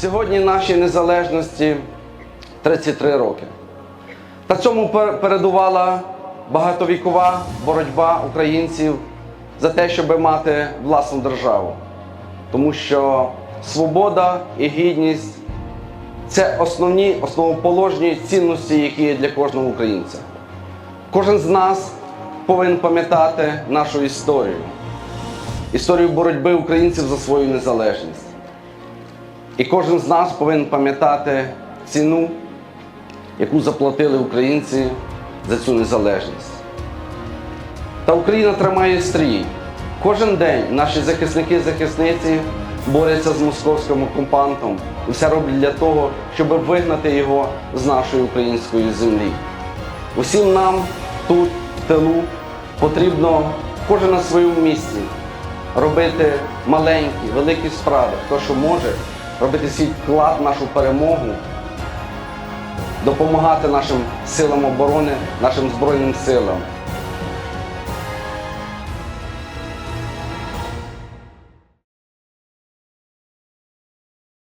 Сьогодні нашій незалежності 33 роки. Та цьому передувала багатовікова боротьба українців за те, щоб мати власну державу. Тому що свобода і гідність це основні основоположні цінності, які є для кожного українця. Кожен з нас повинен пам'ятати нашу історію, історію боротьби українців за свою незалежність. І кожен з нас повинен пам'ятати ціну, яку заплатили українці за цю незалежність. Та Україна тримає стрій. Кожен день наші захисники і захисниці борються з московським окупантом і все роблять для того, щоб вигнати його з нашої української землі. Усім нам тут, в тилу, потрібно кожен на своєму місці робити маленькі, великі справи, хто що може, робити свій вклад в нашу перемогу, допомагати нашим силам оборони, нашим Збройним силам.